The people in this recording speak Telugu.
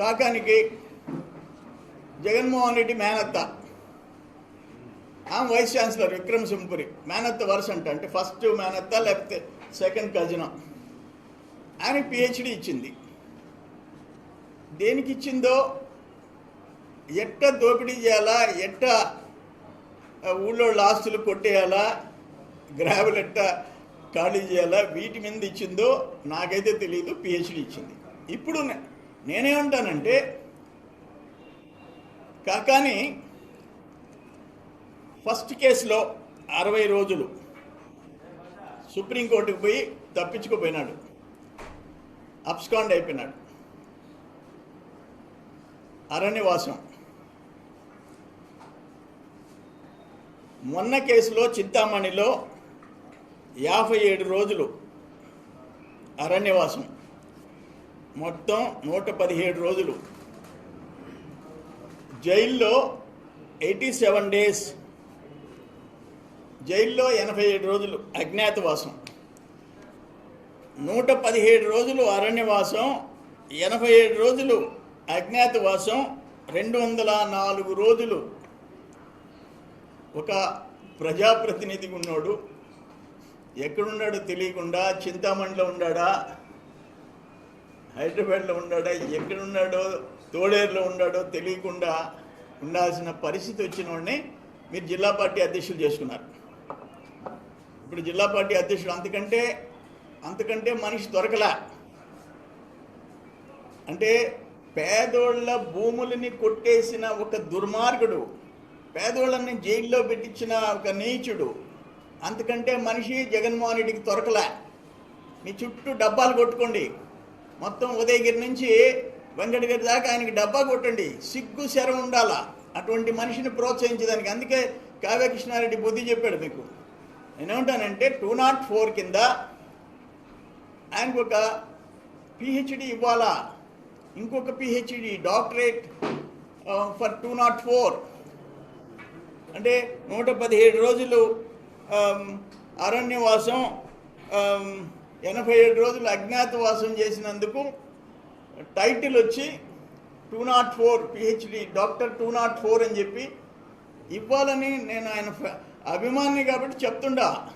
కాకానికి జగన్మోహన్ రెడ్డి మేనత్త. ఆమె వైస్ ఛాన్సలర్ విక్రమ్ సింపురి. మేనత్త వరుస అంట అంటే ఫస్ట్ మేనత్త లేకపోతే సెకండ్ కజిన్ ఆయన పిహెచ్డి ఇచ్చింది. దేనికి ఇచ్చిందో? ఎట్ట దోపిడీ చేయాలా? ఎట్ట ఊళ్ళో ఆస్తులు కొట్టేయాలా? గ్రావెల్ ఎట్ట ఖాళీ చేయాలా? వీటి మీద ఇచ్చిందో? నాకైతే తెలియదు పిహెచ్డి ఇచ్చింది. ఇప్పుడు నేనేమంటానంటే కానీ ఫస్ట్ కేసులో అరవై రోజులు సుప్రీంకోర్టుకు పోయి తప్పించుకుపోయినాడు. అబ్స్కాండ్ అయిపోయినాడు. అరణ్యవాసం. మొన్న కేసులో చింతామణిలో యాభై ఏడు రోజులు అరణ్యవాసం. మొత్తం నూట పదిహేడు రోజులు. జైల్లో ఎయిటీ సెవెన్ డేస్. జైల్లో ఎనభై ఏడు రోజులు అజ్ఞాతవాసం. నూట పదిహేడు రోజులు అరణ్యవాసం ఎనభై ఏడు రోజులు అజ్ఞాతవాసం రెండు వందల నాలుగు రోజులు. ఒక ప్రజాప్రతినిధిగా ఉన్నాడు. ఎక్కడున్నాడో తెలియకుండా చింతామణిలో ఉన్నాడా? హైదరాబాద్లో ఉన్నాడా ఎక్కడున్నాడో తోడేరులో ఉన్నాడో తెలియకుండా ఉండాల్సిన పరిస్థితి వచ్చిన వాడిని మీరు జిల్లా పార్టీ అధ్యక్షులు చేసుకున్నారు. ఇప్పుడు జిల్లా పార్టీ అధ్యక్షుడు అంతకంటే అంతకంటే మనిషి దొరకలా. అంటే పేదోళ్ళ భూములని కొట్టేసిన ఒక దుర్మార్గుడు పేదోళ్ళని జైల్లో పెట్టించిన ఒక నీచుడు అంతకంటే మనిషి జగన్మోహన్ రెడ్డికి దొరకలే. మీ చుట్టూ డబ్బాలు కొట్టుకోండి. మొత్తం ఉదయగిరి నుంచి వెంకటగిరి దాకా ఆయనకి డబ్బా కొట్టండి. సిగ్గు శరం ఉండాలా? అటువంటి మనిషిని ప్రోత్సహించడానికి. అందుకే కావ్యకృష్ణారెడ్డి బుద్ధి చెప్పాడు మీకు. నేనేమంటానంటే టూ నాట్ ఫోర్ కింద ఆయనకు ఒక పిహెచ్డి ఇవ్వాలా? ఇంకొక PhD doctorate for two not four. అంటే నూట పదిహేడు రోజులు అరణ్యవాసం ఎనభై ఏడు రోజులు అజ్ఞాతవాసం చేసినందుకు టైటిల్ వచ్చి two not four PhD doctor two not four అని చెప్పి ఇవ్వాలని నేను ఆయన ఫ- అభిమాని కాబట్టి చెప్తుండా.